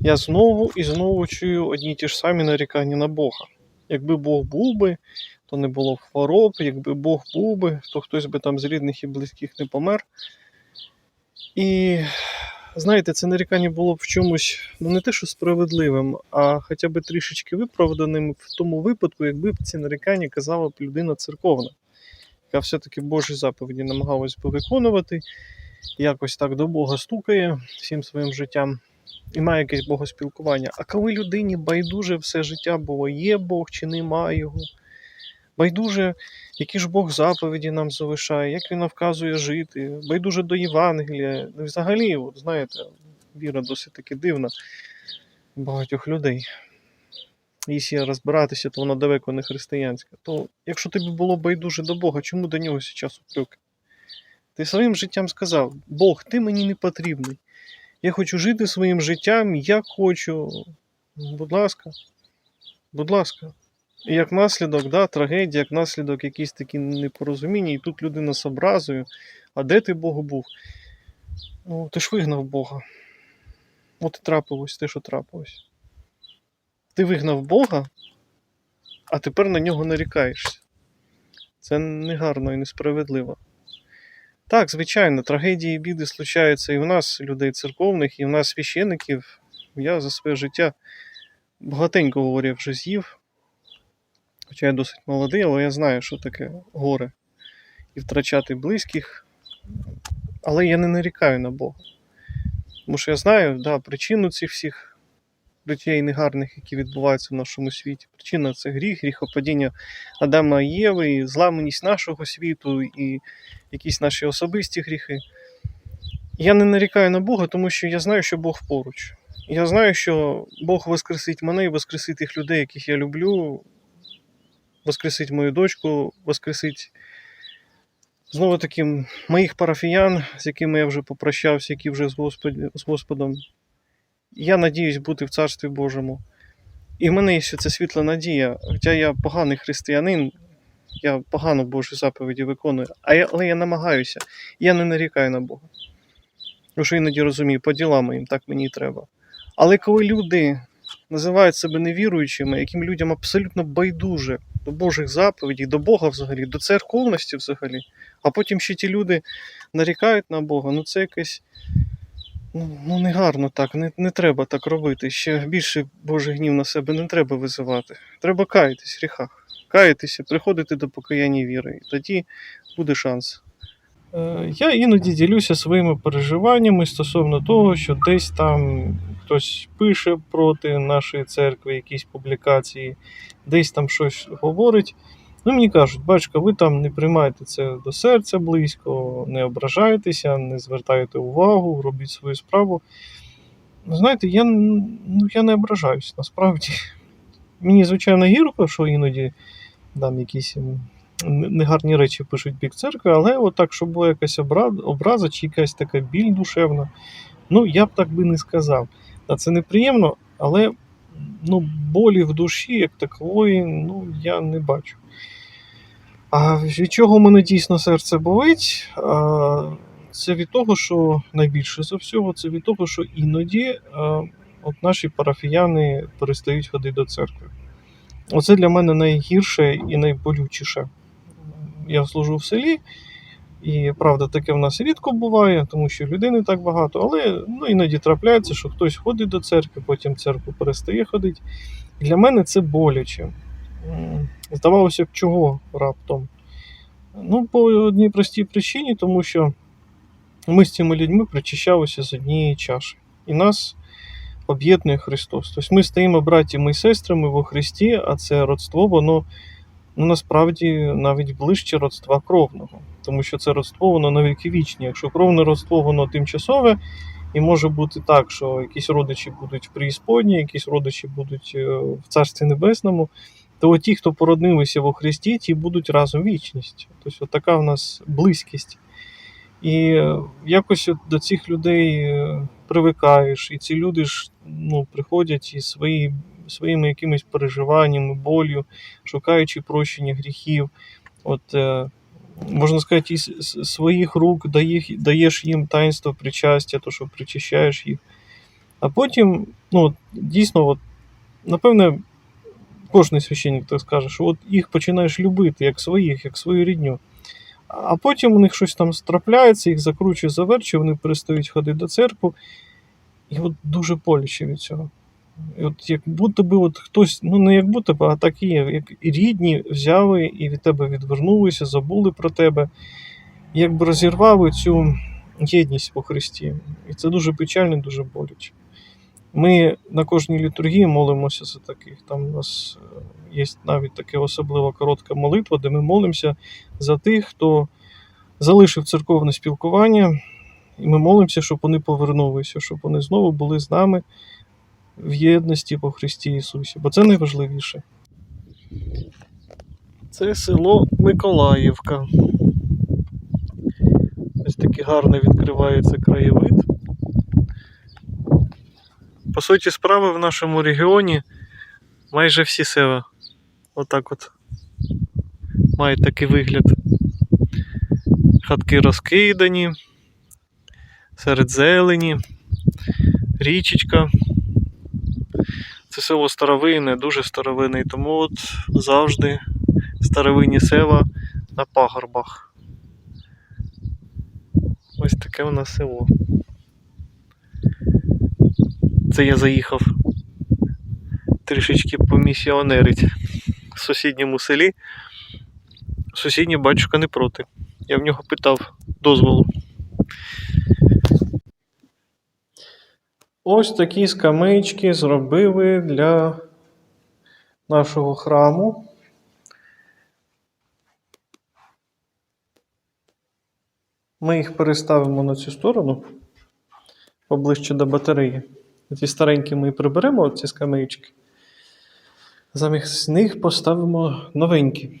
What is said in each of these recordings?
Я знову і знову чую одні й ті ж самі нарікання на Бога. Якби Бог був би, то не було б хвороб, якби Бог був би, то хтось би там з рідних і близьких не помер. І знаєте, це нарікання було б в чомусь, ну не те, що справедливим, а хоча б трішечки виправданим в тому випадку, якби б ці нарікання казала б людина церковна, яка все-таки Божі заповіді намагалась би виконувати, якось так до Бога стукає всім своїм життям і має якесь богоспілкування. А коли людині байдуже все життя було, є Бог чи немає його, байдуже, які ж Бог заповіді нам залишає, як він нам вказує жити, байдуже до Євангелія. Ну, взагалі, от, знаєте, віра досить таки дивна багатьох людей. Якщо розбиратися, то вона далеко не християнська. То якщо тобі було байдуже до Бога, чому до нього зараз упреки? Ти своїм життям сказав: Бог, ти мені не потрібний. Я хочу жити своїм життям, як хочу. Будь ласка, будь ласка. І як наслідок, да, трагедія, як наслідок якісь такі непорозуміння, і тут людина з образою. А де ти Богу був? Ну, ти ж вигнав Бога. От і трапилось те, що трапилось. Ти вигнав Бога, а тепер на нього нарікаєшся. Це негарно і несправедливо. Так, звичайно, трагедії і біди случаються і в нас, людей церковних, і в нас священиків. Я за своє життя багатенько говорив вже з'їв. Хоча я досить молодий, але я знаю, що таке горе. І втрачати близьких. Але я не нарікаю на Бога. Тому що я знаю да, причину цих всіх речей негарних, які відбуваються в нашому світі. Причина це гріх, гріхопадіння Адама і Єви, і зламаність нашого світу, і якісь наші особисті гріхи. Я не нарікаю на Бога, тому що я знаю, що Бог поруч. Я знаю, що Бог воскресить мене і воскресить тих людей, яких я люблю, воскресить мою дочку, воскресить знову таки моїх парафіян, з якими я вже попрощався, які вже з, Господі, з Господом. Я надіюсь бути в Царстві Божому. І в мене є ще ця світла надія. Хоча я поганий християнин, я погано Божі заповіді виконую, але я намагаюся, я не нарікаю на Бога. Тому що іноді розумію, по ділам моїм так мені і треба. Але коли люди називають себе невіруючими, яким людям абсолютно байдуже до Божих заповідей, до Бога взагалі, до церковності взагалі, а потім ще ті люди нарікають на Бога, ну це якесь. Ну, ну не гарно так, не, не треба так робити. Ще більше Божий гнів на себе не треба визивати. Треба каятись в гріхах, каятися, приходити до покаяння віри. І тоді буде шанс. Е, Я іноді ділюся своїми переживаннями стосовно того, що десь там хтось пише проти нашої церкви, якісь публікації, десь там щось говорить. Ну, мені кажуть, батько, ви там не приймайте це до серця близько, не ображайтеся, не звертайте увагу, робіть свою справу. Знаєте, я, ну, я не ображаюсь насправді. Мені, звичайно, гірко, що іноді там якісь негарні речі пишуть бік церкви, але отак, щоб була якась образа чи якась така біль душевна, ну я б так би не сказав. Та це неприємно, але ну, болі в душі, як такової, ну, я не бачу. А від чого мене дійсно серце болить? Це від того, що найбільше за всього, це від того, що іноді от наші парафіяни перестають ходити до церкви. Оце для мене найгірше і найболючіше. Я служу в селі, і правда, таке в нас рідко буває, тому що людей не так багато, але ну, іноді трапляється, що хтось ходить до церкви, потім церкву перестає ходити. Для мене це боляче. Здавалося б, чого раптом? Ну, по одній простій причині, тому що ми з цими людьми причащалися з однієї чаші. І нас об'єднує Христос. Тобто ми стаємо братями і сестрами во Христі, а це родство, воно ну, насправді навіть ближче родства кровного. Тому що це родство, воно навіки вічне. Якщо кровне родство, воно тимчасове, і може бути так, що якісь родичі будуть в преісподній, якісь родичі будуть е, в Царстві Небесному, то ті, хто породнилися во Христі, ті будуть разом вічність. Тобто, от така в нас близькість. І е, якось от до цих людей е, привикаєш, і ці люди ж ну, приходять із свої, своїми якимись переживаннями, болю, шукаючи прощення гріхів. От, е, можна сказати, із своїх рук даєш, їм таїнство причастя, то що причащаєш їх. А потім, ну, дійсно, от, напевне, кожен священник так скаже, що от їх починаєш любити як своїх, як свою рідню. А потім у них щось там трапляється, їх закручує, заверчує, вони перестають ходити до церкви. І от дуже боляче від цього. І от як будто би от хтось, ну не як будто би, а так і є, як рідні взяли і від тебе відвернулися, забули про тебе, якби розірвали цю єдність по Христі. І це дуже печально, дуже боляче. Ми на кожній літургії молимося за таких. Там у нас е, є навіть така особлива коротка молитва, де ми молимося за тих, хто залишив церковне спілкування, і ми молимося, щоб вони повернулися, щоб вони знову були з нами в єдності по Христі Ісусі, бо це найважливіше. Це село Миколаївка. Ось такий гарний відкривається краєвид. По суті, справи в нашому регіоні майже всі села. Отак от мають такий вигляд. Хатки розкидані, серед зелені, річечка. Це село старовинне, дуже старовинне, тому от завжди старовинні села на пагорбах. Ось таке у нас село. Це я заїхав трішечки помісіонерить в сусідньому селі. Сусідній батюшка не проти. Я в нього питав дозволу. Ось такі скамеечки зробили для нашого храму. Ми їх переставимо на цю сторону поближче до батареї. Ці старенькі ми приберемо ці скамеечки. Замість них поставимо новенькі.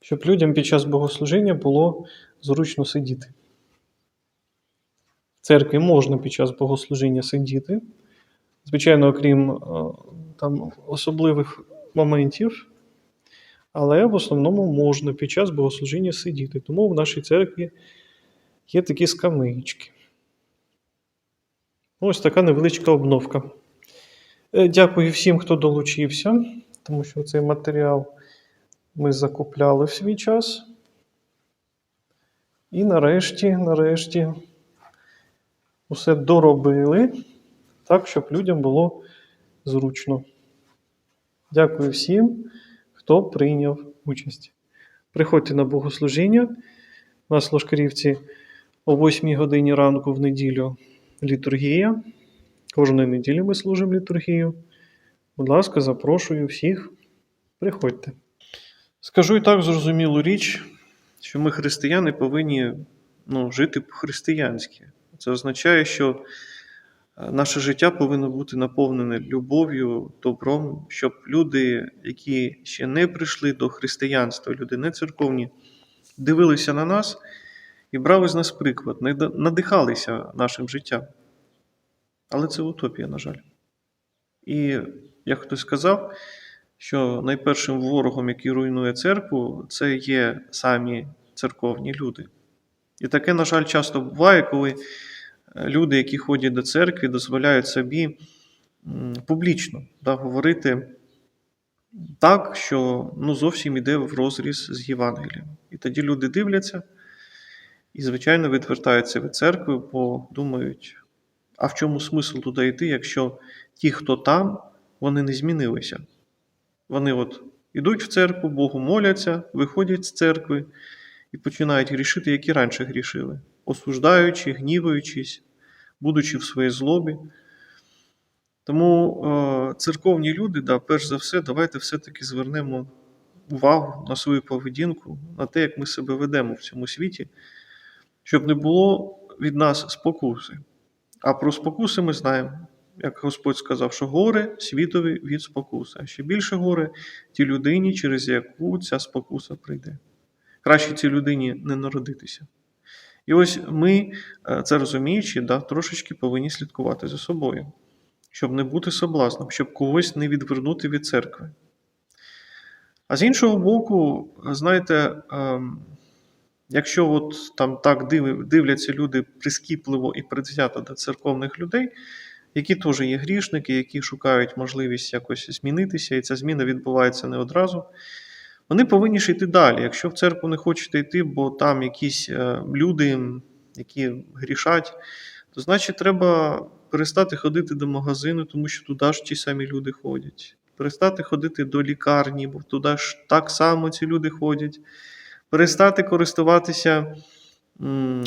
Щоб людям під час богослужіння було зручно сидіти. В церкві можна під час богослужіння сидіти. Звичайно, окрім е, там, особливих моментів. Але в основному можна під час богослужіння сидіти. Тому в нашій церкві є такі скамеїчки. Ось така невеличка обновка. Е, Дякую всім, хто долучився, тому що цей матеріал ми закупляли в свій час. І нарешті, нарешті, усе доробили так, щоб людям було зручно. Дякую всім, хто прийняв участь. Приходьте на богослужіння. У нас Лошкарівці о 8 годині ранку в неділю літургія. Кожної неділі ми служимо літургію. Будь ласка, запрошую всіх. Приходьте. Скажу і так зрозумілу річ, що ми, християни, повинні ну, жити по-християнськи. Це означає, що е, наше життя повинно бути наповнене любов'ю, добром, щоб люди, які ще не прийшли до християнства, люди не церковні, дивилися на нас і брали з нас приклад, надихалися нашим життям. Але це утопія, на жаль. І як хтось сказав, що найпершим ворогом, який руйнує церкву, це є самі церковні люди. І таке, на жаль, часто буває, коли е, люди, які ходять до церкви, дозволяють собі публічно да, говорити так, що ну, зовсім іде в розріз з Євангелієм. І тоді люди дивляться і, звичайно, відвертаються від церкви, бо думають, а в чому смисл туди йти, якщо ті, хто там, вони не змінилися. Вони от ідуть в церкву, Богу моляться, виходять з церкви і починають грішити, як і раніше грішили, осуждаючи, гніваючись, будучи в своїй злобі. Тому е, церковні люди, да, перш за все, давайте все-таки звернемо увагу на свою поведінку, на те, як ми себе ведемо в цьому світі, щоб не було від нас спокуси. А про спокуси ми знаємо, як Господь сказав, що горе світові від спокуси, а ще більше горе тій людині, через яку ця спокуса прийде. Краще цій людині не народитися. І ось ми, е, це розуміючи, да, трошечки повинні слідкувати за собою, щоб не бути соблазном, щоб когось не відвернути від церкви. А з іншого боку, знаєте, ем, Якщо от там так дивляться люди прискіпливо і предвзято до церковних людей, які теж є грішники, які шукають можливість якось змінитися, і ця зміна відбувається не одразу. Вони повинні ж йти далі. Якщо в церкву не хочете йти, бо там якісь е, люди, які грішать, то значить треба перестати ходити до магазину, тому що туди ж ті самі люди ходять. Перестати ходити до лікарні, бо туди ж так само ці люди ходять. Перестати користуватися е,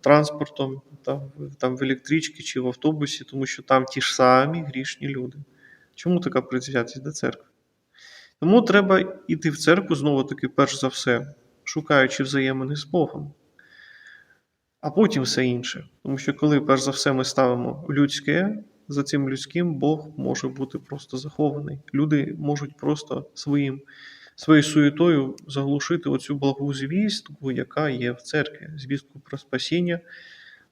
транспортом там, там в електричці чи в автобусі, тому що там ті ж самі грішні люди. Чому така предвзятість до церкви? Тому треба йти в церкву знову таки, перш за все, шукаючи взаємини з Богом, а потім все інше. Тому що коли перш за все ми ставимо людське, за цим людським Бог може бути просто захований. Люди можуть просто своїм, своєю суєтою заглушити оцю благу звістку, яка є в церкві, звістку про спасіння,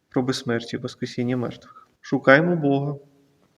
про безсмерті, Воскресіння мертвих. Шукаємо Бога,